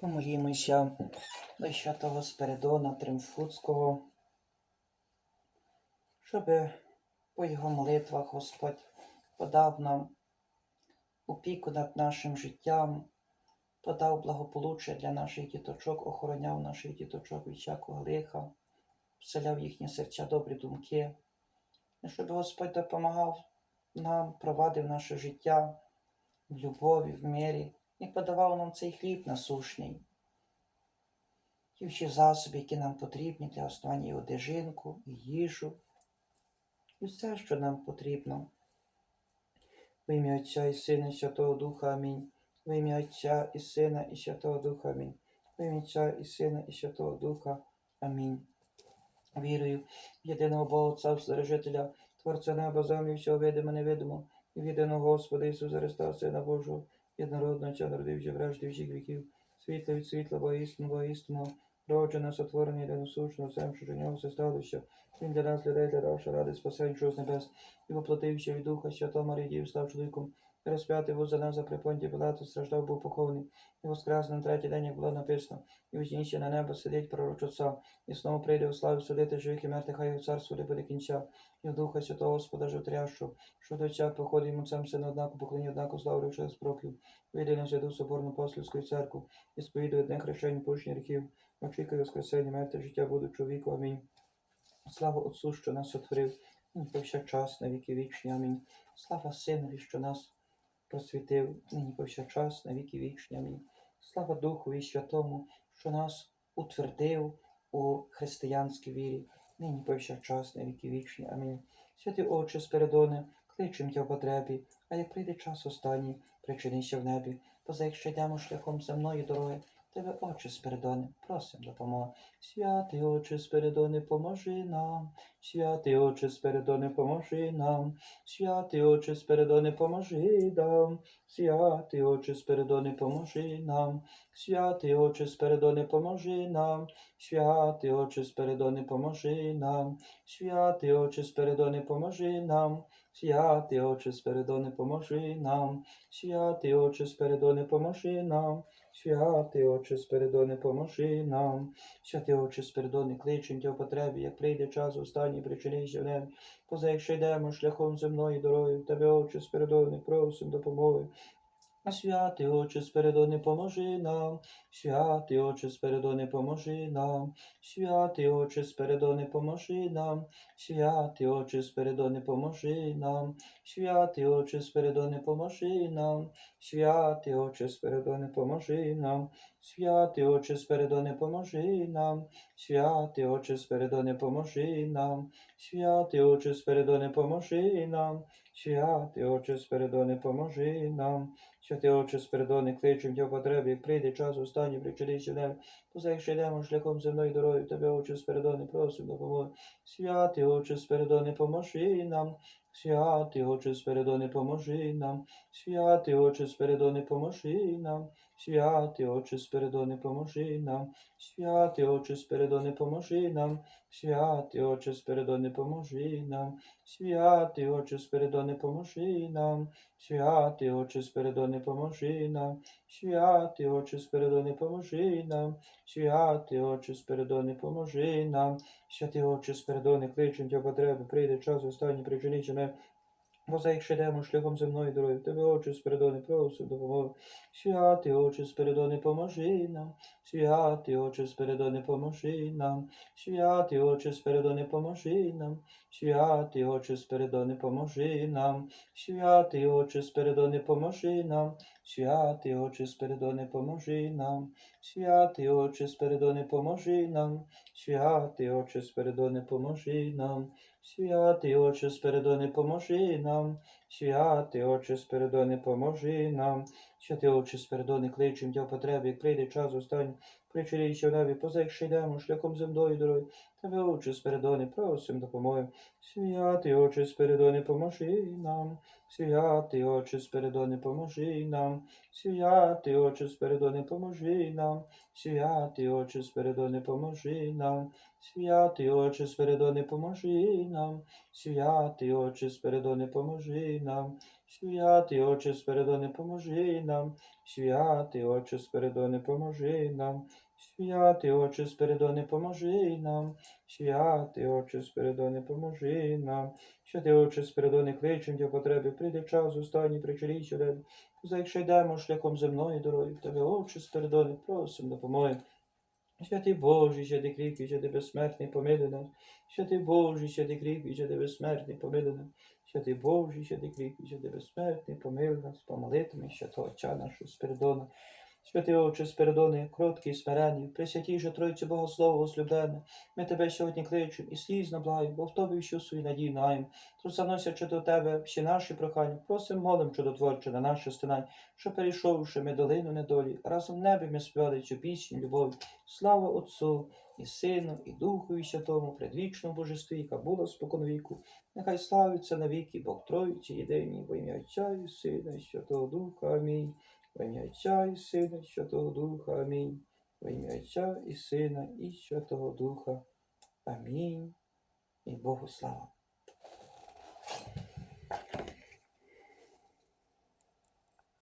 Помолімося до святого Спиридона Тримфуцького, щоб по його молитвах Господь подав нам опіку над нашим життям, подав благополуччя для наших діточок, охороняв наших діточок від всякого лиха, вселяв їхні серця добрі думки, щоб Господь допомагав нам, провадив наше життя в любові, в мирі і подавав нам цей хліб насушний. Ті всі засоби, які нам потрібні для основання і одежинку, і їжу, і все, що нам потрібно. В ім'я Отця і Сина, і Святого Духа Амінь. В ім'я Отця і Сина, і Святого Духа Амінь. В ім'я Отця і Сина, і Святого Духа Амінь. Вірую в єдиного Бога Отця, Вседержителя, Творця неба, землі, всього видимо, невидимо, і в єдиного Господа Ісуса Христа, Сина Божого, єднородного Отця, народивши вражди всіх віків, світла від світла, воістину, воістину, роджена, сотворення, єдиносушно, всем, що нього все сталося. Він для нас, людей, для наша ради, спасень, що з небес, і воплотився від Духа Святого Марії, став чоловіком, і розп'ятий був за нас за припонті Пилату, страждав, був похований, і воскрес на третій день, як було написано, і вознісся на небо сидить пророч Отця, і знову прийде у славі судити живих і мертвих, хай у царство не буде кінця, і в Духа Святого Господа животрящого, що до Отця походить йому сам син однако, поклоні однако славу через проклів, вийде на святу соборну апостольську церкву, і сповідує одне хрещення пущення гріхів, очікує воскресення, мертве життя будучого віку. Амінь. Слава Отцу, що нас сотворив, і повсякчас на віки вічні. Амінь. Слава Синові, що нас просвітив, нині повсякчас на віки вічні. Амінь. Слава і Святому, що нас утвердив у християнській вірі, нині повсякчас на віки вічні. Амінь. Святий Отче спередоне, кличем Тя в потребі, а як прийде час останній, причинися в небі, поза якщо йдемо шляхом земної дороги, Тебе, Отче Спиридоне, просим допомоги. Святий Отче Спиридоне, поможи нам, святий Отче Спиридоне, поможи нам, святий Отче Спиридоне, поможи нам, святий Отче Спиридоне, поможи нам, святий Отче Спиридоне, поможи нам, святий Отче Спиридоне, поможи нам, святий Отче Спиридоне, поможи нам. Святий Отче Спиридоне, поможи нам, святий Отче Спиридоне, поможи нам. Святий Отче Спиридоне, поможи нам. Святий Отче Спиридоне, кличем Тя в потребі, як прийде час останній, причинися в. Поза якщо йдемо шляхом земної дороги, в Тебе, Отче Спиридоне, просим допомоги. А святий Отче Спиридоне, поможи нам. Святий Отче Спиридоне, поможи нам. Святий Отче Спиридоне, поможи нам. Святий Отче Спиридоне, поможи нам. Святий Отче Спиридоне, поможи нам. Святий Отче Спиридоне, поможи нам. Святий Отче Спиридоне, поможи нам. Святий Отче Спиридоне, поможи нам. Святий Отче Спиридоне, поможи нам. Святий Отче Спиридоне, поможи нам. Святий Отче Спиридоне, кличем Тя в потребі, як прийде час останній, причинися в небі. Поза якщо йдемо шляхом земної дороги, Тебе, Отче Спиридоне, просимо допомоги. Святий Отче Спиридоне, поможи нам. Святий Отче Спиридоне, поможи нам. Святий Отче Спиридоне, поможи нам. Святий Отче Спиридоне, поможи нам. Святий Отче Спиридоне, поможи нам. Святий Отче Спиридоне, поможи нам. Святий Отче Спиридоне, поможи нам. Святий Отче Спиридоне, поможи нам. Святий Отче Спиридоне, поможи нам. Святий Отче Спиридоне, поможи нам. Святий Отче Спиридоне, кличем Тя потреби, прийде час останній, причинися Поза якщо йдемо шляхом земної дороги, Тебе, Отче Спиридоне, просив допомоги. Святий Отче Спиридоне, поможи нам. Святий Отче Спиридоне, поможи нам. Святий Отче Спиридоне, поможи нам. Святий Отче Спиридоне, поможи нам. Святий Отче Спиридоне, поможи нам. Святий Отче Спиридоне, поможи нам. Святий Отче Спиридоне, поможи нам. Святий Отче Спиридоне, поможи нам. Святий Отче Спиридоне, поможи нам. Святий Отче Спиридоне, поможи нам. Святий Отче Спиридоне, кличем Тя в потребі, як прийде час останній, причинися в небі, поза якщо йдемо шляхом земної дороги. Тебе, Отче Спиридоне, просим допомоги. Святий Отче Спиридоне, поможи нам. Святий Отче Спиридоне, поможи нам. Святий Отче Спиридоне, поможи нам. Святий Отче Спиридоне, поможи нам. Святий Отче Спиридоне, поможи нам. Святий Отче Спиридоне, поможи нам. Святий Отче Спиридоне, поможи нам. Святий Отче Спиридоне, поможи нам. Святий Отче Спиридоне, поможи нам. Святий Отче Спиридоне, поможи нам. Святий Отче Спиридоне, кличем для потреби, прийде час останній причалій тебе. За якщо йдемо шляхом земної дороги, в тебе, Отче Спиридоне, просим допомоги. Святий Божий, святий кріпкий, святий безсмертний, помили нас. Святий Божий, святий кріпкий, святий безсмертний, помили нас. Святий Божий, святий кріпкий, святий безсмертний, помили нас, помолитими що Отця нашого Спиридона. Святий Отче Спиридоне, кроткий, смиренний, присвятійше Тройці Богослово возлюблене, ми тебе сьогодні кличемо і слізно благаємо, бо в тобі всю свою надію наємо. Тут заносячи до тебе всі наші прохання, просим молим чудотворче на наше стинання, що перейшовши ми долину недолі, разом небі ми співали цю пісню любові. Слава Отцу і Сину, і Духу, і Святому, предвічному Божестві, яка була споконвіку. Нехай славиться навіки Бог Тройці єдині, во ім'я Отця і Сина, і Святого Духа. Амінь. Во ім'я Отця і Сина, і Святого Духа. Амінь. Во ім'я Отця і Сина, і Святого Духа. Амінь. І Богу слава.